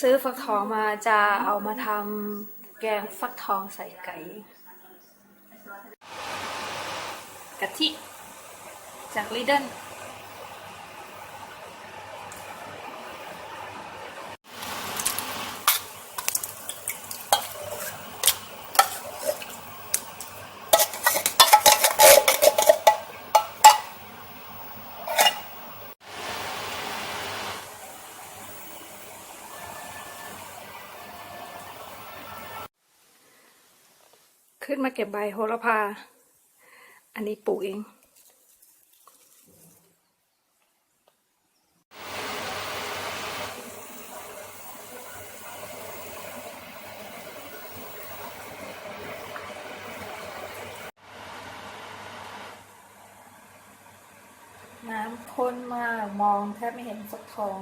ซื้อฟักทองมาจะเอามาทำแกงฟักทองใส่ไก่กะทิจากลิเดน ขึ้นมาเก็บใบโหระพา อันนี้ปลูกเอง น้ำข้นมาก มองแทบไม่เห็นฟักทอง